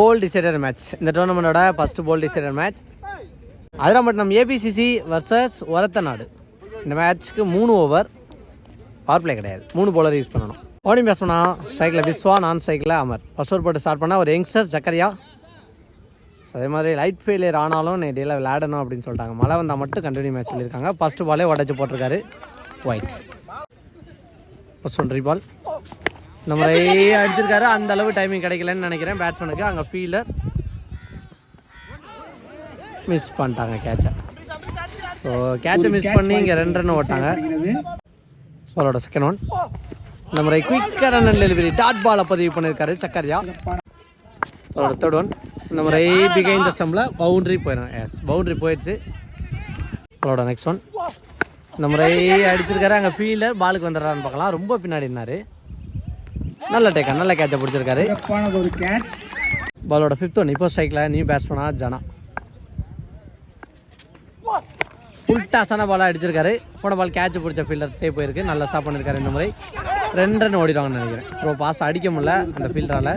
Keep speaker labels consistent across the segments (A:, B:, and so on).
A: போல் decider match இந்த டோர்னமெண்ட்டோட first ball decider match Adirampattinam ABCC versus Orathanadu இந்த மேட்ச்க்கு மூணு over power play கிடையாது. மூணு போலர் யூஸ் பண்ணணும். ஓடிங் பேஸ் பண்ணால் ஸ்ட்ரைக்கில் விஸ்வா நான் சைக்கிளில் அமர். ஃபஸ்ட் ஓவர் போட்டு ஸ்டார்ட் பண்ணால் ஒரு யங்ஸ்டர் சக்கரியா அதே மாதிரி லைட் ஃபெயிலியர் ஆனாலும் நேற்றையில் விளையாடணும் அப்படின்னு சொல்லிட்டாங்க. மழை வந்தால் மட்டும் கண்டினியூ மேட்ச் சொல்லியிருக்காங்க. ஃபர்ஸ்ட் பாலே உடச்சி போட்டிருக்காரு. ஒயிட் ஃபஸ்ட் ஒன் பால் நம்ம அடிச்சிருக்காரு. அந்த அளவு டைமிங் கிடைக்கலன்னு நினைக்கிறேன். பேட்ஸ்மேனுக்கு அங்கே ஃபீல்டர் மிஸ் பண்ணிட்டாங்க கேட்சை ஸோ கேட்சை மிஸ் பண்ணி இங்கே ரெண்டு ரன் ஓட்டாங்க. பாலோட செகண்ட் ஒன் நம்ம குயிக்கர் ரன் டெலிவரி டாட் பாலை பதிவு பண்ணியிருக்காரு சக்கரியா. அவரோட தேர்ட் ஒன் நம்ம ரை பிகைன் த ஸ்டம்பில் பவுண்ட்ரி போயிடும் எஸ் பவுண்ட்ரி போயிடுச்சு. அவரோட நெக்ஸ்ட் ஒன் நம்ம ரை அடிச்சிருக்காரு. அங்கே ஃபீல்டர் பாலுக்கு வந்துடுறான்னு பார்க்கலாம். ரொம்ப பின்னாடி இருந்தார் நல்ல டேக்கா நல்ல கேட்சை பிடிச்சிருக்காரு.
B: சிறப்பானது ஒரு கேட்ச்
A: பாலோட ஃபிஃப்த் ஒன் இப்போ ஸ்ட்ரைக்கில் நியூ பேட்ஸ்மனா ஜனா. உல்டாசான பாலாக அடிச்சிருக்காரு. போன பால் கேட்ச் பிடிச்ச ஃபீல்டர் டே போயிருக்கு. நல்லா ஸ்டாப் பண்ணியிருக்காரு இந்த முறை. ரெண்டு ரன் ஓடிடுவாங்கன்னு நினைக்கிறேன். த்ரோ பாஸ் அடிக்க முடியல அந்த ஃபீல்டரால்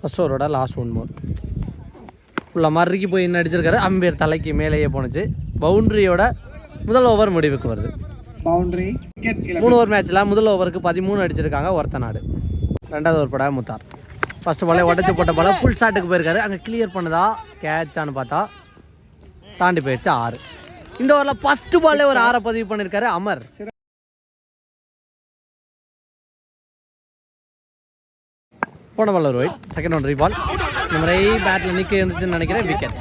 A: ஃபர்ஸ்ட் ஓவரோட லாஸ்ட் ஒன் மோர் ஃபுல்லாக மறுக்கி போய் என்ன அடிச்சிருக்காரு. அம்பேர் தலைக்கு மேலேயே போணுச்சு. பவுண்ட்ரியோட முதல் ஓவர் முடிவுக்கு வருது.
B: பவுண்டரி
A: மூணு ஓவர் மேட்ச்சில் முதல் ஓவருக்கு பதிமூணு அடிச்சிருக்காங்க ஒருத்த நாடு ரெண்டாவது ஓவர் பட முத்தார். ஃபர்ஸ்ட் பாலே உடச்சி போட்ட பால ஃபுல் ஷாட்டுக்கு போயிருக்காரு. அங்கே கிளியர் பண்ணதா? கேட்சான்னு பார்த்தா தாண்டி போயிடுச்சு ஆறு. இந்த ஓவரில் ஃபர்ஸ்ட் பால்லே ஒரு ஆறை பதிவு பண்ணியிருக்காரு அமர். போன பால் ஒரு ஒயிட் செகண்ட் ஒன் ரீபால் இந்த மாதிரி பேட்டில் நிற்க இருந்துச்சுன்னு நினைக்கிறேன் விக்கெட்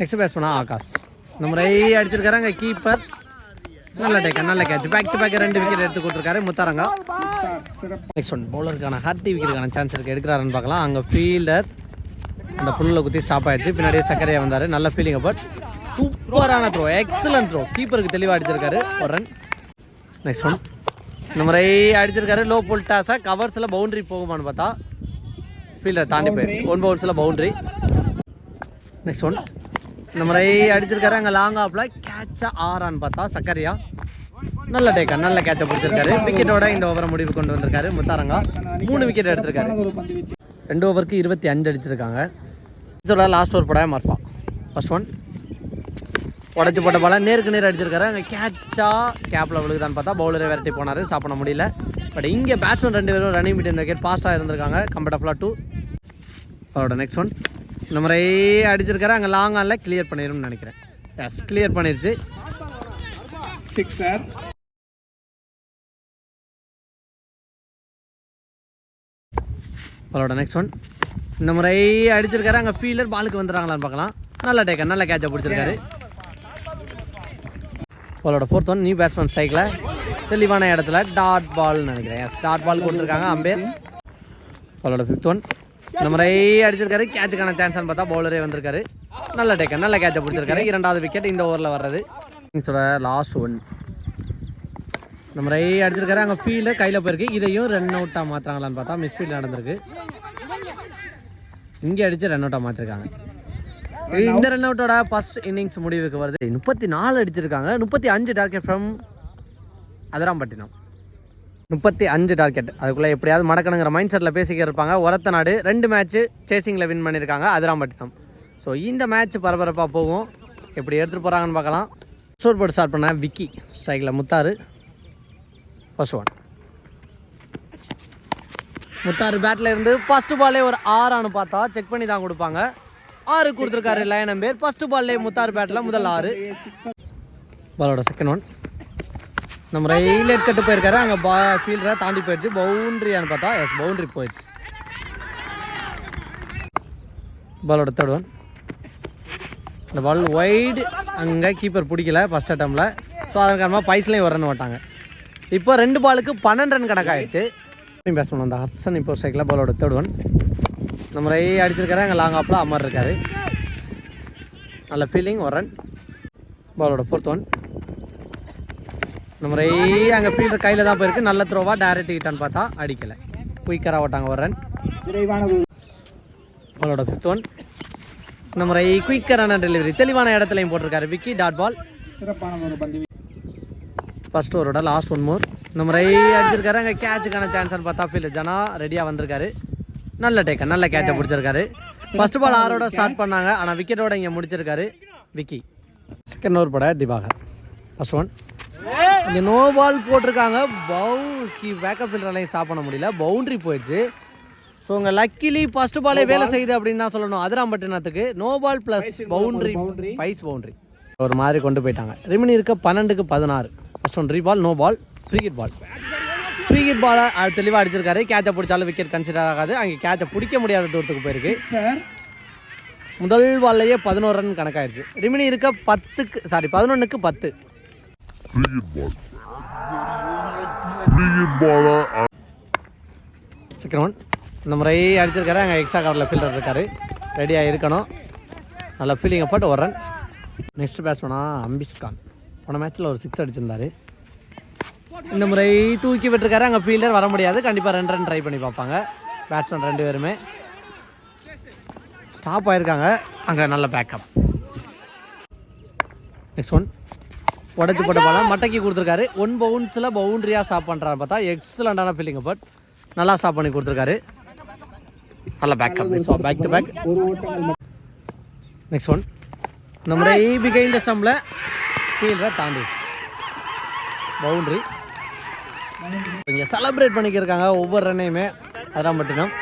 A: நெக்ஸ்ட் பேஸ் பண்ணா ஆகாஷ். இந்த மாதிரி அடிச்சிருக்காரு அங்கே கீப்பர் நல்ல டேக்கர் நல்ல கேட்ச் பேக் டு பேக் ரெண்டு விக்கெட் எடுத்து கொடுத்துருக்காரு முத்தாரங்கா. நெக்ஸ்ட் ஒன் பவுலருக்கான ஹார்டி விக்கெட்டுக்கான சான்ஸ் இருக்குது எடுக்கிறாருன்னு பார்க்கலாம். அங்கே ஃபீல்டர் அந்த புல்லில் குத்தி ஸ்டாப் ஆயிடுச்சு. பின்னாடியே சக்கரையாக வந்தார். நல்ல ஃபீலிங் பட் சூப்பரான த்ரோ எக்ஸலன்ட் த்ரோ கீப்பருக்கு தெளிவாக அடிச்சிருக்காரு. ஒரு ரன் நெக்ஸ்ட் ஒன் இந்த முறை அடிச்சிருக்காரு. லோ புல் டாஸை கவர்ஸில் பவுண்டரி போகுமான்னு பார்த்தா ஃபீல்டர் தாண்டி போயிடுச்சு. ஒன் பவுன்ஸில் பவுண்ட்ரி நெக்ஸ்ட் ஒன் இந்த முறை அடிச்சிருக்காரு அங்கே லாங் ஆஃப்ல கேட்சா ஆறான்னு பார்த்தா சக்கரியா. நல்ல டேக்கா நல்ல கேட்சை பிடிச்சிருக்காரு. விக்கெட்டோட இந்த ஓவரை முடிவு கொண்டு வந்திருக்காரு முத்தாரங்கா. மூணு விக்கெட் எடுத்திருக்காரு. ரெண்டு ஓவருக்கு இருபத்தி அஞ்சு அடிச்சிருக்காங்க. இதோட லாஸ்ட் ஓவர் போட மார்பா ஃபர்ஸ்ட் ஒன் உடச்சி போட்ட பால நேருக்கு நேர் அடிச்சிருக்காரு. அங்கே கேட்சா கேப்பில் விழுகுதான்னு பார்த்தா பவுலரை விரட்டி போனார். சாப்பிட முடியல. பட் இங்கே பேட்ஸ்மேன் ரெண்டு பேரும் ரன்னிங் மீட் இந்த விக்கெட் ஃபாஸ்ட்டாக இருந்திருக்காங்க. கம்ஃபர்டபுளாக டூ அவரோட நெக்ஸ்ட் ஒன் இந்த முறை அடிச்சிருக்காரு. அங்கே லாங் ஆனில் கிளியர் பண்ணிடும்னு நினைக்கிறேன். எஸ் கிளியர் பண்ணிருச்சு.
B: சிக்ஸர்
A: அவரோட நெக்ஸ்ட் ஒன் இந்த முறை அடிச்சிருக்காரு. அங்கே ஃபீல்டர் பாலுக்கு வந்துடுறாங்களான்னு பார்க்கலாம். நல்ல டேக்கர் நல்ல கேட்சை பிடிச்சிருக்காரு. அவரோட ஃபோர்த் ஒன் நியூ பேட்ஸ்மேன் ஸ்ட்ரைக்கில் தெளிவான இடத்துல டாட் பால்னு நினைக்கிறேன். எஸ் டாட் பால் கொடுத்துருக்காங்க அம்பேர். அவரோட ஃபிஃப்த் ஒன் இந்த முறை அடிச்சிருக்காரு. கேட்சுக்கான சான்ஸ்னு பார்த்தா பவுலரே வந்திருக்காரு. நல்ல டேக்கர் நல்ல கேட்சை பிடிச்சிருக்காரு. இரண்டாவது விக்கெட் இந்த ஓவரில் வர்றது. இன்னிங்ஸோட லாஸ்ட் ஒன் இந்த முறை அடிச்சிருக்காரு. அங்கே ஃபீல்டர் கையில் போயிருக்கு. இதையும் ரன் அவுட்டாக மாற்றுறாங்களான்னு பார்த்தா மிஸ் ஃபீல்ட் நடந்திருக்கு. இங்கே அடிச்சு ரன் அவுட்டாக மாற்றிருக்காங்க இந்த ரன் அவுட்டோட ஃபர்ஸ்ட் இன்னிங்ஸ் முடிவுக்கு வருது. முப்பத்தி நாலு அடிச்சிருக்காங்க. முப்பத்தி அஞ்சு டார்கெட் ஃப்ரம் அதிராம்பட்டினம். முப்பத்தி அஞ்சு டார்கெட் அதுக்குள்ளே எப்படியாவது மடக்கணுங்கிற மைண்ட் செட்டில் பேசிக்க இருப்பாங்க. ஒரத்த நாடு ரெண்டு மேட்ச்சு சேசிங்கில் வின் பண்ணியிருக்காங்க. அதிராம்பட்டினம். ஸோ இந்த மேட்ச் பரபரப்பாக போகும். எப்படி எடுத்துகிட்டு போகிறாங்கன்னு பார்க்கலாம். ஸ்டோர் போட்டு ஸ்டார்ட் பண்ண விக்கி. ஸ்ட்ரைக்கில் முத்தாறு. ஃபர்ஸ்ட் ஒன் முத்தாறு பேட்டில் இருந்து ஃபர்ஸ்ட் பாலே ஒரு ஆறான்னு பார்த்தா செக் பண்ணி தான் கொடுப்பாங்க. ஆறு கொடுத்துருக்காரு லயனம் பேர் ஃபஸ்ட்டு பால்லே முத்தாறு பேட்டில் முதல் ஆறு. பாலோட செகண்ட் ஒன் நம்ம ரயில் கட்டு போயிருக்காரு. அங்கே பா ஃபீல்டரை தாண்டி போயிடுச்சு. பவுண்ட்ரியான்னு பார்த்தா எஸ் பவுண்ட்ரி போயிடுச்சு. பாலோட தேர்ட் இந்த பால் வைடு அங்கே கீப்பர் பிடிக்கல ஃபஸ்ட் அட்டம்ல ஸோ அதன் காரணமாக பைஸ்லேயும் வரன்னு மாட்டாங்க. இப்போ ரெண்டு பாலுக்கு பன்னெண்டு ரன் கணக்காயிடுச்சு பேசணும் அந்த ஹர்சன் இப்போ சைக்கிள் பாலோட தேர்ட் ஒன் நம்ம ரை அடிச்சிருக்காரு. அங்கே லாங் ஆப்பில் அமர் இருக்காரு. நல்ல ஃபீலிங் ஒரு ரன் பாலோட ஃபோர்த் ஒன் நம்ம ரை அங்கே ஃபீல்டர் கையில் தான் போயிருக்கு. நல்ல த்ரோவா டேரக்ட் ஹிட்டான்னு பார்த்தா அடிக்கலை. குயிக்கராக ஓட்டாங்க ஒரு ரன் பாலோட ஃபிஃப்த் ஒன் நம்ம ரை குயிக்கரான டெலிவரி தெளிவான இடத்துலையும் போட்டிருக்காரு விக்கி டாட் பால் ஃபர்ஸ்ட் ஓவரோட லாஸ்ட் ஒன் மோர் நம்ம ரை அடிச்சிருக்காரு. அங்கே கேட்சுக்கான சான்ஸ்னு பார்த்தா ஃபீல்டு ஜனா ரெடியாக வந்திருக்காரு. நல்ல டேக்கன் நல்ல கேட்சை பிடிச்சிருக்காரு. ஃபர்ஸ்ட் பால் ஆரோட ஸ்டார்ட் பண்ணாங்க. ஆனால் விக்கெட்டோட இங்கே முடிச்சிருக்காரு விக்கி. செகண்ட் ஓவர் பட திவாகர். ஃபர்ஸ்ட் ஒன் இங்கே நோ பால் போட்டிருக்காங்க. பவுல் பேக்கப் ஃபீல்டர்லையும் ஸ்டாப் பண்ண முடியல. பவுண்டரி போயிடுச்சு. ஸோ உங்கள் லக்கிலி ஃபர்ஸ்ட் பாலே வேலை செய்யுது அப்படின்னு தான் சொல்லணும். அதிராம்பட்டினத்துக்கு no ball plus boundary. Byes boundary ஒரு மாதிரி கொண்டு போயிட்டாங்க. ரிமினி இருக்க பன்னெண்டுக்கு பதினாறு. First one re ball no ball free hit ball free hit பாலை அது தெளிவாக அடிச்சிருக்காரு. கேட்சை பிடிச்சாலும் விக்கெட் கன்சிடர் ஆகாது. அங்கே கேட்சை பிடிக்க முடியாத தூரத்துக்கு போயிருக்கு. முதல் பால்லையே பதினோரு ரன் கணக்காயிருச்சு. ரிமினி இருக்க பத்துக்கு சாரி பதினொன்றுக்கு பத்து.
C: Free
A: இந்த முறை அடிச்சிருக்காரு. அங்கே எக்ஸ்ட்ரா கவரில் ஃபீல்டர் இருக்காரு. ரெடியாக இருக்கணும். நல்ல ஃபீலிங்கை போட்டு ஒரு ரன் நெக்ஸ்ட் பேட்ஸ்மேனா அம்பிஸ்கான் போன மேட்ச்சில் ஒரு சிக்ஸ் அடிச்சிருந்தாரு. இந்த முறை தூக்கி விட்டுருக்காரு. அங்கே ஃபீல்டர் வர முடியாது. கண்டிப்பாக ரெண்டு ரன் ட்ரை பண்ணி பார்ப்பாங்க. பேட்ஸ்மேன் ரெண்டு பேருமே. ஸ்டாப் ஆகியிருக்காங்க அங்கே நல்ல பேக்கப் நெக்ஸ்ட் ஒன் உடச்சி போட்ட பாலம் மட்டைக்கு கொடுத்துருக்காரு. ஒன் பவுன்ஸில் பவுண்டரியாக ஸ்டாப் பண்ணுறாரு பார்த்தா. எக்ஸலண்டான ஃபீலிங் பட் நல்லா ஸ்டாப் பண்ணி கொடுத்துருக்காரு. நல்ல பேக்கப் பேக் டு பேக்
B: மட்டும்.
A: நெக்ஸ்ட் ஒன் இந்த முறை பிகைண்ட் ஸ்டம்பில் ஃபீல்டரை தாண்டி. பவுண்ட்ரி இங்கே செலப்ரேட் பண்ணிக்கிருக்காங்க ஒவ்வொரு ரன்னையுமே அதிராம்பட்டினம்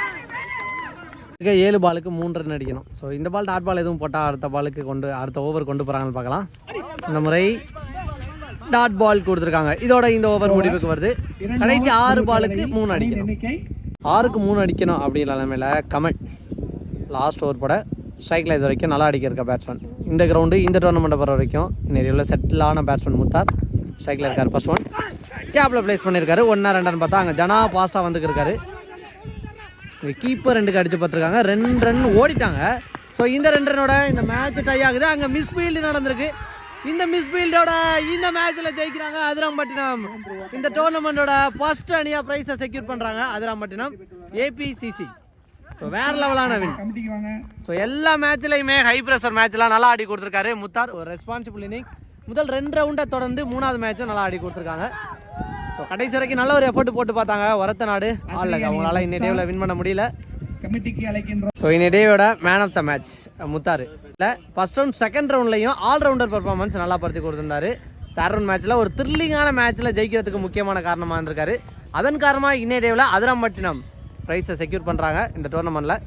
A: இருக்க ஏழு பாலுக்கு மூணு ரன் அடிக்கணும். ஸோ இந்த பால் டாட் பால் எதுவும் போட்டால் அடுத்த பாலுக்கு கொண்டு அடுத்த ஓவர் கொண்டு போகிறாங்கன்னு பார்க்கலாம். இந்த முறை டாட் பால் கொடுத்துருக்காங்க. இதோட இந்த ஓவர் முடிவுக்கு வருது. கடைசி ஆறு பாலுக்கு மூணு அடிக்கணும். ஆறுக்கு மூணு அடிக்கணும் அப்படிங்கிற நிலமையில கமெண்ட் லாஸ்ட் ஓவர் போட ஸ்ட்ரைக்கில் இது வரைக்கும் நல்லா அடிக்கிருக்க பேட்ஸ்மேன் இந்த கிரவுண்டு இந்த டோர்னமெண்ட்டை பொறுத்த வரைக்கும் நிறைய செட்டிலான பேட்ஸ்மேன் முத்தார். ஸ்ட்ரைக்கில் இருக்கார் ஃபர்ஸ்ட் ஒன் கேப்பில் ப்ளேஸ் பண்ணியிருக்காரு ஒன்றா ரெண்டான்னு பார்த்தா அங்கே ஜனா பாஸ்ட்டாக வந்துருக்காரு கீப்பர் ரெண்டுக்கு அடிச்சு பார்த்துருக்காங்க. ரெண்டு ரன் ஓடிட்டாங்க. ஸோ இந்த ரெண்டு ரன்னோட இந்த மேட்ச் டை ஆகுது. அங்கே மிஸ் ஃபீல்டு நடந்திருக்கு. இந்த மிஸ் ஃபீல்டோட இந்த மேட்ச்சில் ஜெயிக்கிறாங்க அதிராம்பட்டினம். இந்த டோர்னமெண்ட்டோட ஃபர்ஸ்ட் அணியாக ப்ரைஸை செக்யூர் பண்ணுறாங்க அதிராம்பட்டினம் ஏபிசிசி ஸோ வேற லெவலான வின் ஸோ எல்லா மேட்ச்லையுமே ஹை ப்ரெஷர் மேட்ச்லாம் நல்லா ஆடி கொடுத்துருக்காரு முத்தார். ஒரு ரெஸ்பான்சிபிள் இன்னிங்ஸ் முதல் ரெண்டு ரவுண்டை தொடர்ந்து மூணாவது மேட்சும் நல்லா ஆடி கொடுத்துருக்காங்க. ஸோ கடைசி வரைக்கும் நல்ல ஒரு எஃபர்ட் போட்டு பார்த்தாங்க. வரத்த நாடு. ஆடல அவங்களால இன்னைய டேவில் வின் பண்ண முடியல.
B: கமிட்டிக்கு அழைக்கின்றோம்.
A: ஸோ இன்னைய man of the match Mutharu இல்லை ஃபர்ஸ்ட் ரவுண்ட் செகண்ட் ரவுண்ட்லையும் ஆல்ரவுண்டர் பர்ஃபார்மன்ஸ் நல்லா படுத்தி கொடுத்துருந்தாரு. தேர்ட் ரவுண்ட் மேட்ச்சில் ஒரு த்ரில்லிங்கான மேட்ச்சில் ஜெயிக்கிறதுக்கு முக்கியமான காரணமாக இருந்திருக்காரு. அதன் காரணமாக இன்னைய டேவில் அதிரம்பட்டினம் ப்ரைஸை செக்யூர் பண்ணுறாங்க இந்த டோர்னமெண்ட்டில்